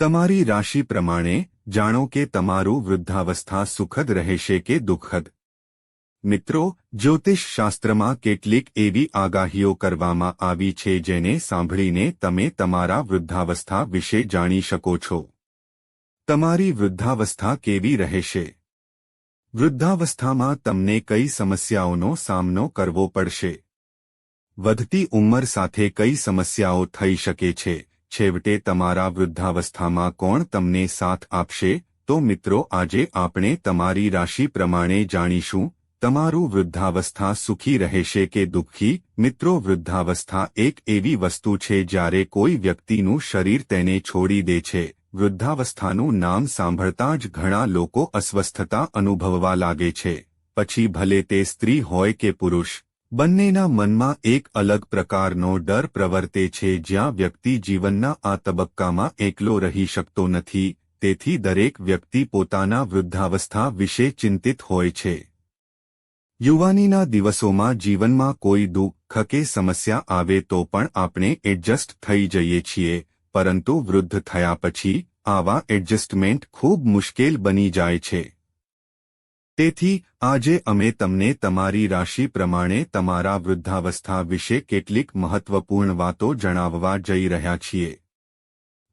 તમારી રાશિ પ્રમાણે જાણો કે તમારું વૃદ્ધાવસ્થા સુખદ રહેશે કે દુઃખદ. મિત્રો, જ્યોતિષ શાસ્ત્રમાં કેટલીક એવી આગાહીઓ કરવામાં આવી છે જેને સાંભળીને તમે તમારા વૃદ્ધાવસ્થા વિશે જાણી શકો છો. તમારી વૃદ્ધાવસ્થા કેવી રહેશે? વૃદ્ધાવસ્થામાં તમને કઈ સમસ્યાઓનો સામનો કરવો પડશે? વધતી ઉંમર સાથે કઈ સમસ્યાઓ થઈ શકે છે? છેવટે તમારા વૃદ્ધાવસ્થામાં કોણ તમને સાથ આપશે? તો મિત્રો, આજે આપણે તમારી રાશિ પ્રમાણે જાણીશું, તમારું વૃદ્ધાવસ્થા સુખી રહેશે કે દુઃખી? મિત્રો, વૃદ્ધાવસ્થા એક એવી વસ્તુ છે જ્યારે કોઈ વ્યક્તિનું શરીર તેને છોડી દે છે. વૃદ્ધાવસ્થાનું નામ સાંભળતા જ ઘણા લોકો અસ્વસ્થતા અનુભવવા લાગે છે. પછી ભલે તે સ્ત્રી હોય કે પુરુષ બંનેના મનમાં એક અલગ પ્રકારનો ડર પ્રવર્તે છે જ્યાં વ્યક્તિ જીવનના આ તબક્કામાં એકલો રહી શકતો નથી, તેથી દરેક વ્યક્તિ પોતાના વૃદ્ધાવસ્થા વિશે ચિંતિત હોય છે. યુવાનીના દિવસોમાં જીવનમાં કોઈ દુઃખ કે સમસ્યા આવે તો પણ આપણે એડજસ્ટ થઈ જઈએ છીએ, પરંતુ વૃદ્ધ થયા પછી આવા એડજસ્ટમેન્ટ ખૂબ મુશ્કેલ બની જાય છે. તેથી, આજે અમે તમને તમારી રાશિ પ્રમાણે તમારા વૃદ્ધાવસ્થા વિશે કેટલીક મહત્વપૂર્ણ વાતો જણાવવા જઈ રહ્યા છીએ.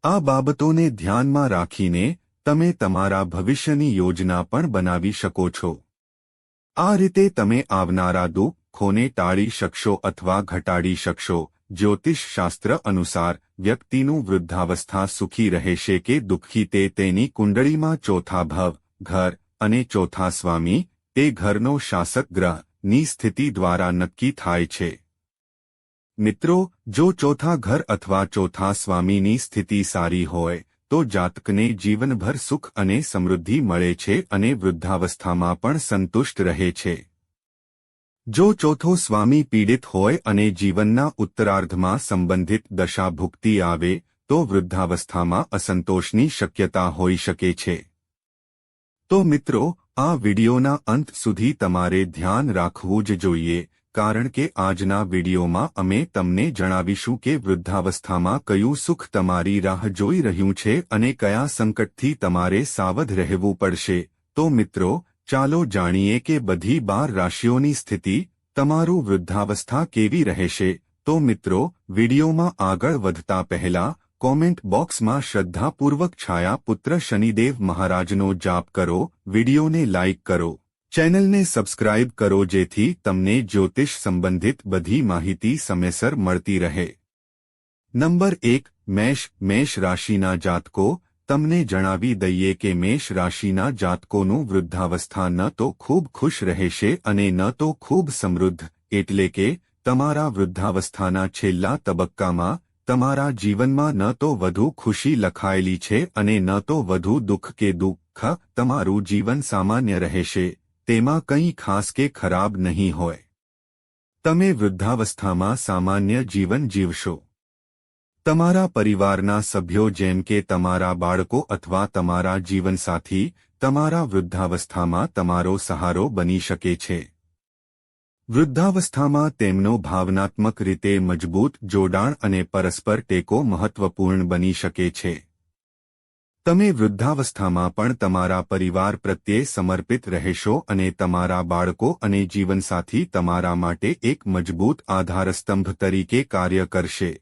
આ બાબતોને ધ્યાનમાં રાખીને, તમે તમારા ભવિષ્યની યોજના પણ બનાવી શકો છો. આ રીતે તમે આવનારા દુઃખોને ટાળી શકશો અથવા ઘટાડી શકશો. જ્યોતિષશાસ્ત્ર અનુસાર, વ્યક્તિનું વૃદ્ધાવસ્થા સુખી રહેશે કે દુઃખી તે તેની કુંડળીમાં ચોથા ભવ, ઘર અને ચોથા સ્વામી તે ઘરનો શાસક ગ્રહની સ્થિતિ દ્વારા નક્કી થાય છે. મિત્રો, જો ચોથા ઘર અથવા ચોથા સ્વામીની સ્થિતિ સારી હોય, તો જાતકને જીવનભર સુખ અને સમૃદ્ધિ મળે છે અને વૃદ્ધાવસ્થામાં પણ સંતુષ્ટ રહે છે. જો ચોથો સ્વામી પીડિત હોય અને જીવનના ઉત્તરાર્ધમાં સંબંધિત દશા ભુક્તિ આવે, તો વૃદ્ધાવસ્થામાં અસંતોષની શક્યતા હોઈ શકે છે. તો મિત્રો, આ વિડિયોના અંત સુધી તમારે ધ્યાન રાખવું જ જોઈએ, કારણ કે આજના વિડીયોમાં અમે તમને જણાવીશું કે વૃદ્ધાવસ્થામાં કયું સુખ તમારી રાહ જોઈ રહ્યું છે અને કયા સંકટથી તમારે સાવધ રહેવું પડશે. તો મિત્રો, ચાલો જાણીએ કે બધી બાર રાશિઓની સ્થિતિ, તમારું વૃદ્ધાવસ્થા કેવી રહેશે. તો મિત્રો, વિડીયોમાં આગળ વધતા પહેલા કોમેન્ટ બોક્સમાં શ્રદ્ધાપૂર્વક છાયા પુત્ર શનિદેવ મહારાજનો જાપ કરો, વિડિયોને લાઇક કરો. ચેનલને સબસ્ક્રાઇબ કરો જેથી તમને જ્યોતિષ સંબંધિત બધી માહિતી સમયસર મળતી રહે. નંબર એક, મેષ મેષ રાશિના જાતકો, તમને જણાવી દઈએ કે મેષ રાશિના જાતકોનું વૃદ્ધાવસ્થા ન તો ખૂબ ખુશ રહેશે અને ન તો ખૂબ સમૃદ્ધ, એટલે કે તમારા વૃદ્ધાવસ્થાના છેલ્લા તબક્કામાં તમારા જીવનમાં ન તો વધુ ખુશી લખાયેલી છે અને ન તો વધુ દુઃખ કે દુઃખ તમારું જીવન સામાન્ય રહેશે, તેમાં કંઈ ખાસ કે ખરાબ નહીં હોય. તમે વૃદ્ધાવસ્થામાં સામાન્ય જીવન જીવશો. તમારા પરિવારના સભ્યો જેમ કે તમારા બાળકો અથવા તમારા જીવનસાથી, તમારા વૃદ્ધાવસ્થામાં તમારો સહારો બની શકે છે. વૃદ્ધાવસ્થામાં તેમનો ભાવનાત્મક રીતે મજબૂત જોડાણ અને પરસ્પર ટેકો મહત્વપૂર્ણ બની શકે છે. તમે વૃદ્ધાવસ્થામાં પણ તમારા પરિવાર પ્રત્યે સમર્પિત રહેશો અને તમારા બાળકો અને જીવનસાથી તમારા માટે એક મજબૂત આધારસ્તંભ તરીકે કાર્ય કરશે.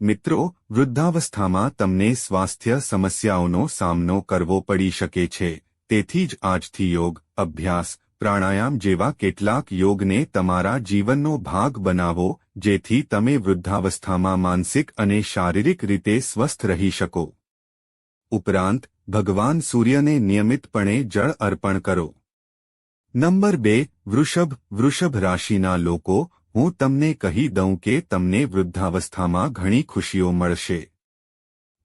મિત્રો, વૃદ્ધાવસ્થામાં તમને સ્વાસ્થ્ય સમસ્યાઓનો સામનો કરવો પડી શકે છે. તેથી જ આજથી યોગ, અભ્યાસ પ્રાણાયામ જેવા કેટલાક યોગને તમારા જીવનનો ભાગ બનાવો, જેથી તમે વૃદ્ધાવસ્થામાં માનસિક અને શારીરિક રીતે સ્વસ્થ રહી શકો. ઉપરાંત, ભગવાન સૂર્યને નિયમિતપણે જળ અર્પણ કરો. નંબર બે, વૃષભ વૃષભ રાશિના લોકો, હું તમને કહી દઉં કે તમને વૃદ્ધાવસ્થામાં ઘણી ખુશીઓ મળશે.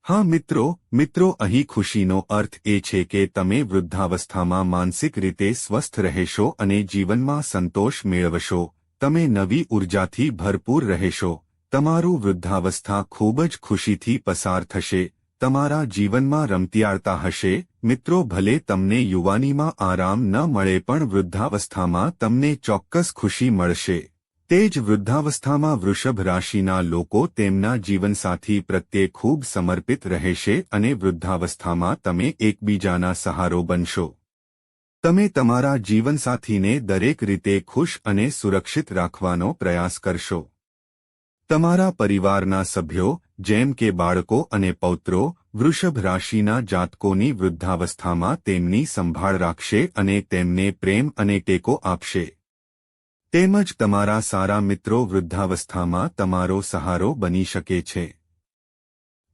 હા મિત્રો મિત્રો અહીં ખુશીનો અર્થ એ છે કે તમે વૃદ્ધાવસ્થામાં માનસિક રીતે સ્વસ્થ રહેશો અને જીવનમાં સંતોષ મેળવશો તમે નવી ઉર્જાથી ભરપૂર રહેશો તમારું વૃદ્ધાવસ્થા ખૂબ જ ખુશીથી પસાર થશે તમારા જીવનમાં રમતિયાળતા હશે મિત્રો ભલે તમને યુવાનીમાં આરામ ન મળે પણ વૃદ્ધાવસ્થામાં તમને ચોક્કસ ખુશી મળશે તે જ વૃદ્ધાવસ્થામાં વૃષભ રાશિના લોકો તેમના જીવનસાથી પ્રત્યે ખૂબ સમર્પિત રહેશે અને વૃદ્ધાવસ્થામાં તમે એકબીજાના સહારો બનશો. તમે તમારા જીવનસાથીને દરેક રીતે ખુશ અને સુરક્ષિત રાખવાનો પ્રયાસ કરશો. તમારા પરિવારના સભ્યો, જેમ કે બાળકો અને પૌત્રો, વૃષભ રાશિના જાતકોની વૃદ્ધાવસ્થામાં તેમની સંભાળ રાખશે અને તેમને પ્રેમ અને ટેકો આપશે. તેમજ તમારા સારા મિત્રો વૃદ્ધાવસ્થામાં તમારો સહારો બની શકે છે.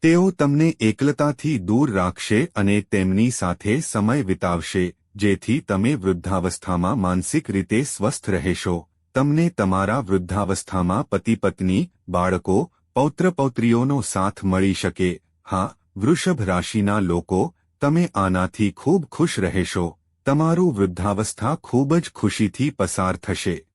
તેઓ તમને એકલતાથી દૂર રાખશે અને તેમની સાથે સમય વિતાવશે, જેથી તમે વૃદ્ધાવસ્થામાં માનસિક રીતે સ્વસ્થ રહેશો. તમને તમારા વૃદ્ધાવસ્થામાં પતિ પત્ની, બાળકો, પૌત્ર પૌત્રીઓનો સાથ મળી શકે. હા, વૃષભ રાશિના લોકો, તમે આનાથી ખૂબ ખુશ રહેશો. તમારું વૃદ્ધાવસ્થા ખૂબ જ ખુશીથી પસાર થશે.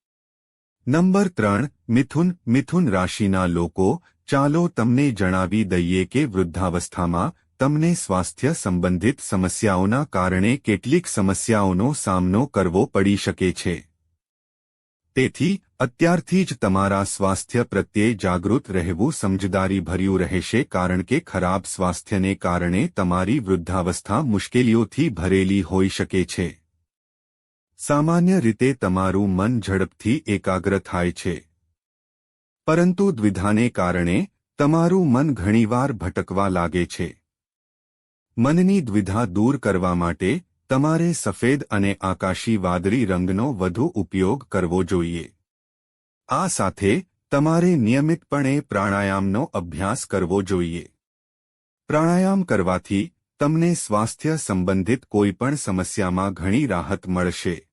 નંબર ત્રણ, મિથુન મિથુન રાશિના લોકો, ચાલો તમને જણાવી દઈએ કે વૃદ્ધાવસ્થામાં તમને સ્વાસ્થ્ય સંબંધિત સમસ્યાઓના કારણે કેટલીક સમસ્યાઓનો સામનો કરવો પડી શકે છે. તેથી, અત્યારથી જ તમારા સ્વાસ્થ્ય પ્રત્યે જાગૃત રહેવું સમજદારીભર્યું રહેશે કારણ કે ખરાબ સ્વાસ્થ્યને કારણે તમારી વૃદ્ધાવસ્થા મુશ્કેલીઓથી ભરેલી હોઈ શકે છે. સામાન્ય રીતે તમારું મન ઝડપથી એકાગ્ર થાય છે. પરંતુ દ્વિધાને કારણે તમારું મન ઘણીવાર ભટકવા લાગે છે. મનની દ્વિધા દૂર કરવા માટે તમારે સફેદ અને આકાશી વાદળી રંગનો વધુ ઉપયોગ કરવો જોઈએ. આ સાથે તમારે નિયમિતપણે પ્રાણાયામનો અભ્યાસ કરવો જોઈએ. પ્રાણાયામ કરવાથી તમને સ્વાસ્થ્ય સંબંધિત કોઈપણ સમસ્યામાં ઘણી રાહત મળશે.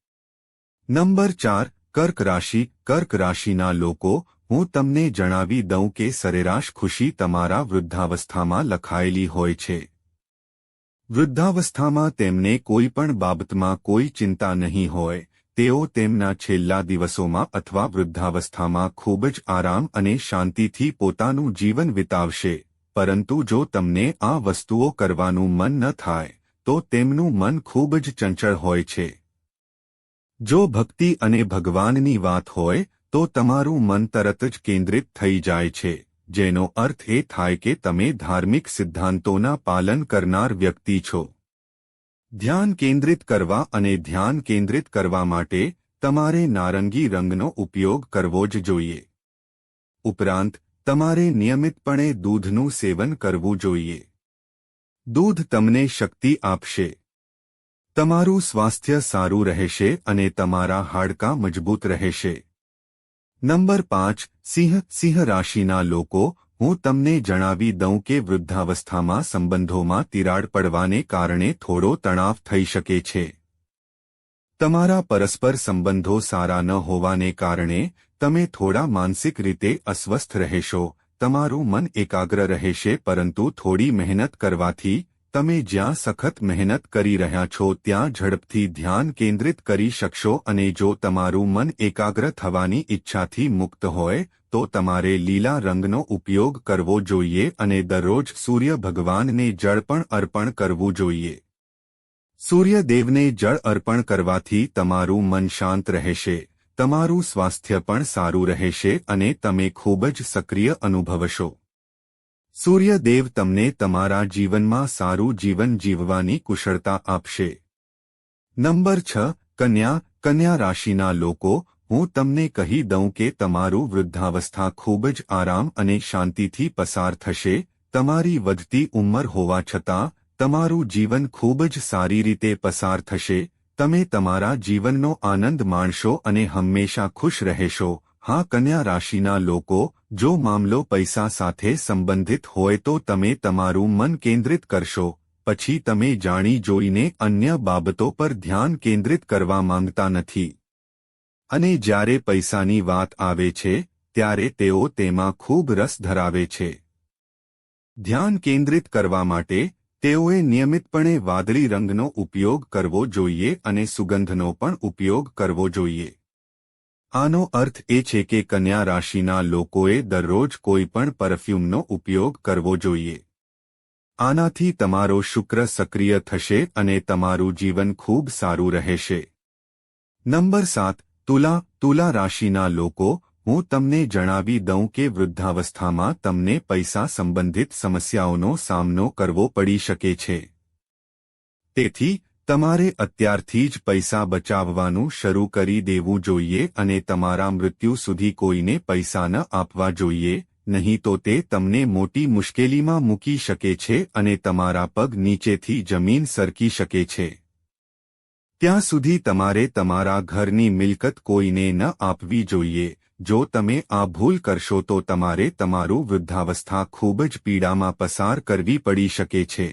નંબર ચાર, કર્ક રાશિ. કર્ક રાશિના લોકો, હું તમને જણાવી દઉં કે સરેરાશ ખુશી તમારા વૃદ્ધાવસ્થામાં લખાયેલી હોય છે. વૃદ્ધાવસ્થામાં તેમને કોઈ પણ બાબતમાં કોઈ ચિંતા નહીં હોય. તેઓ તેમના છેલ્લા દિવસોમાં અથવા વૃદ્ધાવસ્થામાં ખૂબ જ આરામ અને શાંતિથી પોતાનું જીવન વિતાવશે. પરંતુ જો તમને આ વસ્તુઓ કરવાનું મન ન થાય, તો તેમનું મન ખૂબ જ ચંચળ હોય છે. જો ભક્તિ અને ભગવાનની વાત હોય, તો તમારું મન તરત જ કેન્દ્રિત થઈ જાય છે, જેનો અર્થ એ થાય કે તમે ધાર્મિક સિદ્ધાંતોના પાલન કરનાર વ્યક્તિ છો. ધ્યાન કેન્દ્રિત કરવા અને ધ્યાન કેન્દ્રિત કરવા માટે તમારે નારંગી રંગનો ઉપયોગ કરવો જ જોઈએ. ઉપરાંત તમારે નિયમિતપણે દૂધનું સેવન કરવું જોઈએ. દૂધ તમને શક્તિ આપશે. તમારું સ્વાસ્થ્ય સારું રહેશે અને તમારા હાડકાં મજબૂત રહેશે. નંબર પાંચ, સિંહ સિંહ રાશિના લોકો, હું તમને જણાવી દઉં કે વૃદ્ધાવસ્થામાં સંબંધોમાં તિરાડ પડવાને કારણે થોડો તણાવ થઈ શકે છે. તમારા પરસ્પર સંબંધો સારા ન હોવાને કારણે તમે થોડા માનસિક રીતે અસ્વસ્થ રહેશો, તમારું મન એકાગ્ર રહેશે, પરંતુ થોડી મહેનત કરવાથી, તમે જ્યાં સખત મહેનત કરી રહ્યા છો, ત્યાં ઝડપથી ધ્યાન કેન્દ્રિત કરી શકશો અને જો તમારું મન એકાગ્ર થવાની ઈચ્છાથી મુક્ત હોય, તો તમારે લીલા રંગનો ઉપયોગ કરવો જોઈએ અને દરરોજ સૂર્ય ભગવાનને જળ પણ અર્પણ કરવું જોઈએ. સૂર્યદેવને જળ અર્પણ કરવાથી તમારું મન શાંત રહેશે. તમારું સ્વાસ્થ્ય પણ સારું રહેશે અને તમે ખૂબ જ સક્રિય અનુભવશો. સૂર્યદેવ તમને તમારા જીવનમાં સારું જીવન જીવવાની કુશળતા આપશે. નંબર છ, કન્યા કન્યા રાશિના લોકો, હું તમને કહી દઉં કે તમારું વૃદ્ધાવસ્થા ખૂબ જ આરામ અને શાંતિથી પસાર થશે, તમારી વધતી ઉંમર હોવા છતાં, તમારું જીવન ખૂબ જ સારી રીતે પસાર થશે તમે તમારા જીવનનો આનંદ માણશો અને હંમેશા ખુશ રહેશો. હા, કન્યા રાશિના લોકો, જો મામલો પૈસા સાથે સંબંધિત હોય તો તમે તમારું મન કેન્દ્રિત કરશો. પછી તમે જાણી જોઈને અન્ય બાબતો પર ધ્યાન કેન્દ્રિત કરવા માંગતા નથી. અને જ્યારે પૈસાની વાત આવે છે, ત્યારે તેઓ તેમાં ખૂબ રસ ધરાવે છે. ધ્યાન કેન્દ્રિત કરવા માટે તેઓએ નિયમિતપણે વાદળી રંગનો ઉપયોગ કરવો જોઈએ અને સુગંધનો પણ ઉપયોગ કરવો જોઈએ. આનો અર્થ એ છે કે કન્યા રાશિના લોકોએ દરરોજ કોઈપણ પરફ્યુમનો ઉપયોગ કરવો જોઈએ. આનાથી તમારો શુક્ર સક્રિય થશે અને તમારું જીવન ખૂબ સારું રહેશે. નંબર સાત, તુલા તુલા રાશિના લોકો હું તમને જણાવી દઉં કે વૃદ્ધાવસ્થામાં તમને પૈસા સંબંધિત સમસ્યાઓનો સામનો કરવો પડી શકે છે. તેથી, તમારે અત્યારથી જ પૈસા બચાવવાનું શરૂ કરી દેવું જોઈએ અને તમારા મૃત્યુ સુધી કોઈને પૈસા ન આપવા જોઈએ, નહીં તો તે તમને મોટી મુશ્કેલીમાં મૂકી શકે છે અને તમારા પગ નીચેથી જમીન સરકી શકે છે. ત્યાં સુધી તમારે તમારા ઘરની મિલકત કોઈને ન આપવી જોઈએ જો તમે આ ભૂલ કરશો તો તમારે તમારું વૃદ્ધાવસ્થા ખૂબ જ પીડામાં પસાર કરવી પડી શકે છે.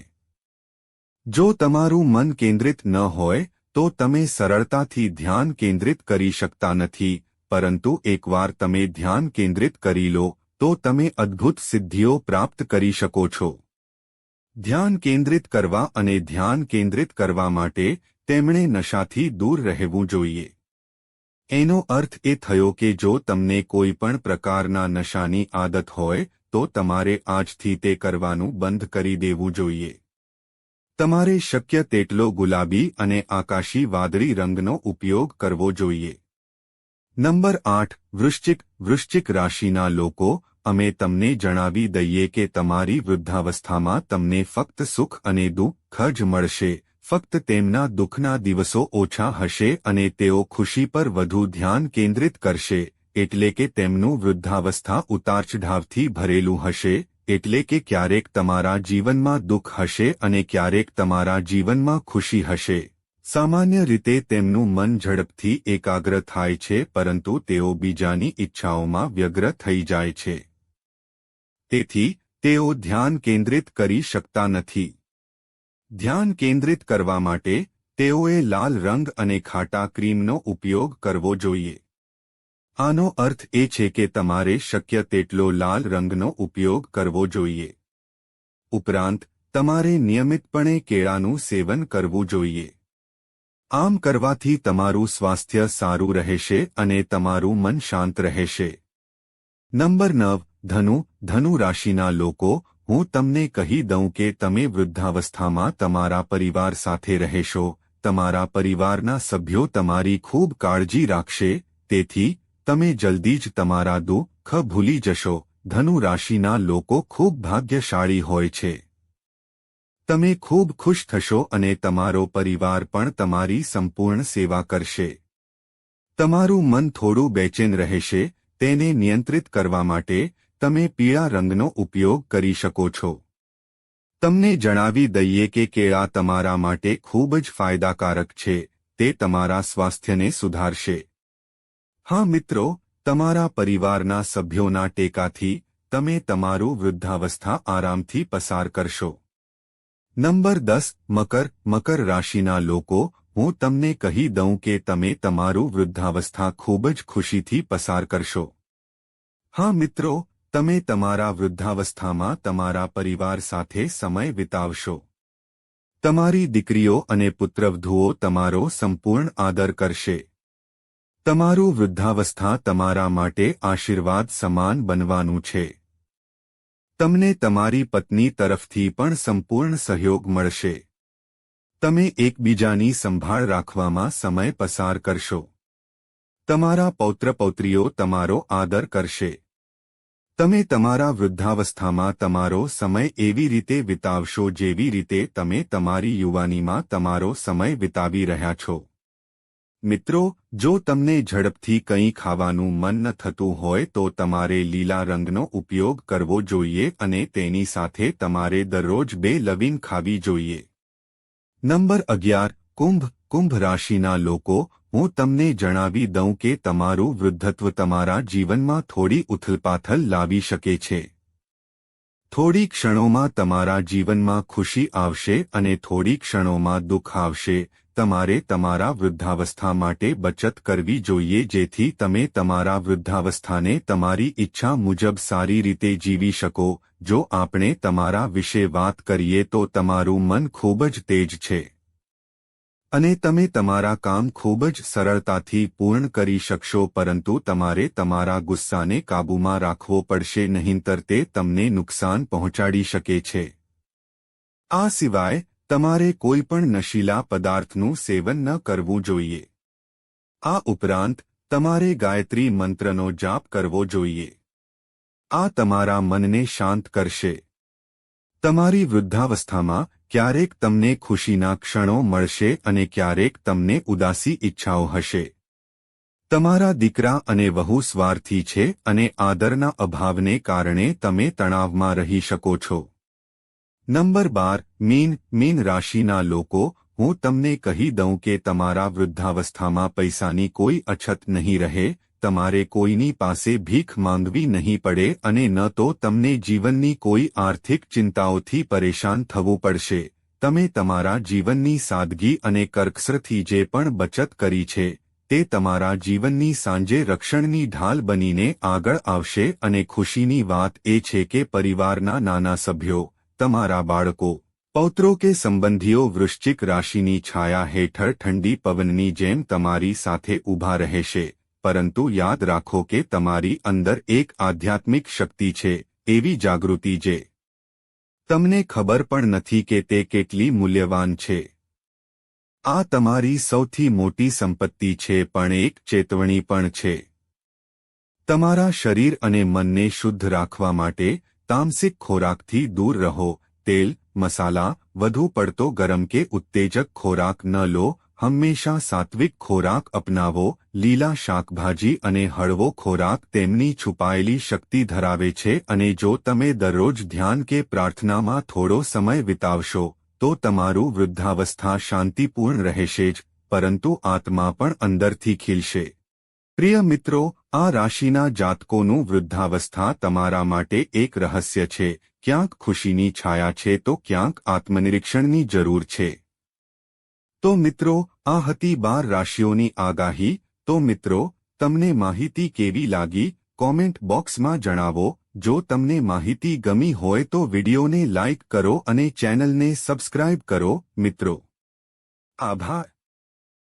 જો તમારું મન કેન્દ્રિત ન હોય, તો તમે સરળતાથી ધ્યાન કેન્દ્રિત કરી શકતા નથી, પરંતુ એકવાર તમે ધ્યાન કેન્દ્રિત કરી લો, તો તમે અદ્ભુત સિદ્ધિઓ પ્રાપ્ત કરી શકો છો. ધ્યાન કેન્દ્રિત કરવા અને ધ્યાન કેન્દ્રિત કરવા માટે તેમણે નશાથી દૂર રહેવું જોઈએ. એનો અર્થ એ થયો કે જો તમને કોઈ પણ પ્રકારના નશાની આદત હોય, તો તમારે આજથી તે કરવાનું બંધ કરી દેવું જોઈએ. તમારે શક્ય તેટલો ગુલાબી અને આકાશી વાદળી રંગનો ઉપયોગ કરવો જોઈએ. નંબર આઠ, વૃશ્ચિક વૃશ્ચિક રાશિના લોકો, અમે તમને જણાવી દઈએ કે તમારી વૃદ્ધાવસ્થામાં તમને ફક્ત સુખ અને દુઃખ જ મળશે. ફક્ત તેમના દુઃખના દિવસો ઓછા હશે અને તેઓ ખુશી પર વધુ ધ્યાન કેન્દ્રિત કરશે, એટલે કે તેમનું વૃદ્ધાવસ્થા ઉતારચઢાવથી ભરેલું હશે, એટલે કે ક્યારેક તમારા જીવનમાં દુઃખ હશે અને ક્યારેક તમારા જીવનમાં ખુશી હશે. સામાન્ય રીતે તેમનું મન ઝડપથી એકાગ્ર થાય છે, પરંતુ તેઓ બીજાની ઈચ્છાઓમાં વ્યગ્ર થઈ જાય છે. તેથી, તેઓ ધ્યાન કેન્દ્રિત કરી શકતા નથી. ધ્યાન કેન્દ્રિત કરવા માટે તેઓએ લાલ રંગ અને ખાટા ક્રીમનો ઉપયોગ કરવો જોઈએ. આનો અર્થ એ છે કે તમારે શક્ય તેટલો લાલ રંગનો ઉપયોગ કરવો જોઈએ. ઉપરાંત, તમારે નિયમિતપણે કેળાનું સેવન કરવું જોઈએ. આમ કરવાથી તમારું સ્વાસ્થ્ય સારું રહેશે અને તમારું મન શાંત રહેશે. નંબર નવ, ધનુ ધનુ રાશિના લોકો હું તમને કહી દઉં કે તમે વૃદ્ધાવસ્થામાં તમારા પરિવાર સાથે રહેશો, તમારા પરિવારના સભ્યો તમારી ખૂબ કાળજી રાખશે, તેથી તમે જલ્દી જ તમારા દુઃખ ભૂલી જશો, ધનુ રાશિના લોકો ખૂબ ભાગ્યશાળી હોય છે. તમે ખૂબ ખુશ થશો અને તમારો પરિવાર પણ તમારી સંપૂર્ણ સેવા કરશે. તમારું મન થોડું બેચેન રહેશે, તેને નિયંત્રિત કરવા માટે તમે પીળા રંગનો ઉપયોગ કરી શકો છો. તમને જણાવી દઈએ કે કેળા તમારા માટે ખૂબ જ ફાયદાકારક છે, તે તમારા સ્વાસ્થ્યને સુધારશે. હા મિત્રો, તમારા પરિવારના સભ્યોના ટેકાથી તમે તમારું વૃદ્ધાવસ્થા આરામથી પસાર કરશો. નંબર દસ, મકર મકર રાશિના લોકો, હું તમને કહી દઉં કે તમે તમારું વૃદ્ધાવસ્થા ખૂબ જ ખુશીથી પસાર કરશો. હા મિત્રો તમે તમારા વૃદ્ધાવસ્થામાં તમારા પરિવાર સાથે સમય વિતાવશો. તમારી દીકરીઓ અને પુત્રવધુઓ તમારો સંપૂર્ણ આદર કરશે. તમારું વૃદ્ધાવસ્થા તમારા માટે આશીર્વાદ સમાન બનવાનું છે. તમને તમારી પત્ની તરફથી પણ સંપૂર્ણ સહયોગ મળશે. તમે એકબીજાની સંભાળ રાખવામાં સમય પસાર કરશો. તમારા પૌત્રપૌત્રીઓ તમારો આદર કરશે. તમે તમારા વૃદ્ધાવસ્થામાં તમારો સમય એવી રીતે વિતાવશો જેવી રીતે તમે તમારી યુવાનીમાં તમારો સમય વિતાવી રહ્યા છો. મિત્રો, જો તમને ઝડપથી કંઈ ખાવાનું મન ન થતું હોય તો તમારે લીલા રંગનો ઉપયોગ કરવો જોઈએ અને તેની સાથે તમારે દરરોજ બે લવિંગ ખાવી જોઈએ. નંબર અગિયાર, કુંભ. કુંભ રાશિના લોકો હું તમને જણાવી દઉં કે તમારું વૃદ્ધત્વ તમારા જીવનમાં થોડી ઉથલપાથલ લાવી શકે છે. થોડી ક્ષણોમાં તમારા જીવનમાં ખુશી આવશે અને થોડી ક્ષણોમાં દુઃખ આવશે. તમારે તમારા વૃદ્ધાવસ્થા માટે બચત કરવી જોઈએ જેથી તમે તમારા વૃદ્ધાવસ્થાને તમારી ઈચ્છા મુજબ સારી રીતે જીવી શકો. જો આપણે તમારા વિશે વાત કરીએ તો તમારું મન ખૂબ જ તેજ છે. અને તમે તમારા કામ ખૂબ જ સરળતાથી પૂર્ણ કરી શકશો, પરંતુ તમારે તમારા ગુસ્સાને કાબૂમાં રાખવો પડશે, નહીંતર તે તમને નુકસાન પહોંચાડી શકે છે. આ સિવાય, તમારે કોઈ પણ નશીલા પદાર્થનું સેવન ન કરવું જોઈએ. આ ઉપરાંત, તમારે ગાયત્રી મંત્રનો જાપ કરવો જોઈએ. આ તમારા મનને શાંત કરશે. તમારી વૃદ્ધાવસ્થામાં ક્યારેક તમને ખુશીના ક્ષણો મળશે અને ક્યારેક તમને ઉદાસી ઈચ્છાઓ હશે. તમારા દીકરા અને વહુ સ્વાર્થી છે અને આદરના અભાવને કારણે તમે તણાવમાં રહી શકો છો. નંબર બાર, મીન મીન રાશિના લોકો, હું તમને કહી દઉં કે તમારા વૃદ્ધાવસ્થામાં પૈસાની કોઈ અછત નહીં રહે તમારે કોઈની પાસે ભીખ માંગવી નહીં પડે અને ન તો તમને જીવનની કોઈ આર્થિક ચિંતાઓથી પરેશાન થવું પડશે. તમે તમારા જીવનની સાદગી અને કર્કસરથી જે પણ બચત કરી છે, તે તમારા જીવનની સાંજે રક્ષણની ઢાલ બનીને આગળ આવશે અને ખુશીની વાત એ છે કે પરિવારના નાના સભ્યો, તમારા બાળકો, પૌત્રો કે સંબંધીઓ વૃશ્ચિક રાશિની છાયા હેઠળ ઠંડી પવનની જેમ તમારી સાથે ઊભા રહેશે. પરંતુ યાદ રાખો કે તમારી અંદર એક આધ્યાત્મિક શક્તિ છે, એવી જાગૃતિ જે તમને ખબર પણ નથી કે તે કેટલી મૂલ્યવાન છે. આ તમારી સૌથી મોટી સંપત્તિ છે, પણ એક ચેતવણી પણ છે. તમારા શરીર અને મનને શુદ્ધ રાખવા માટે તામસિક ખોરાકથી દૂર રહો, તેલ, મસાલા, વધુ પડતો ગરમ કે ઉત્તેજક ખોરાક ન લો હંમેશા સાત્વિક ખોરાક અપનાવો, લીલા શાકભાજી અને હળવો ખોરાક તેમની છુપાયેલી શક્તિ ધરાવે છે અને જો તમે દરરોજ ધ્યાન કે પ્રાર્થનામાં થોડો સમય વિતાવશો, તો તમારું વૃદ્ધાવસ્થા શાંતિપૂર્ણ રહેશે જ, પરંતુ આત્મા પણ અંદરથી ખીલશે. પ્રિય મિત્રો, આ રાશિના જાતકોનું વૃદ્ધાવસ્થા તમારા માટે એક રહસ્ય છે, ક્યાંક ખુશીની છાયા છે તો ક્યાંક આત્મનિરીક્ષણની જરૂર છે. તો મિત્રો આ હતી બાર રાશિઓની આગાહી, તો મિત્રો, તમને માહિતી કેવી લાગી? કોમેન્ટ બોક્સમાં જણાવો. જો તમને માહિતી ગમી હોય તો વિડિયોને લાઇક કરો અને ચેનલને સબસ્ક્રાઇબ કરો, મિત્રો. આભાર.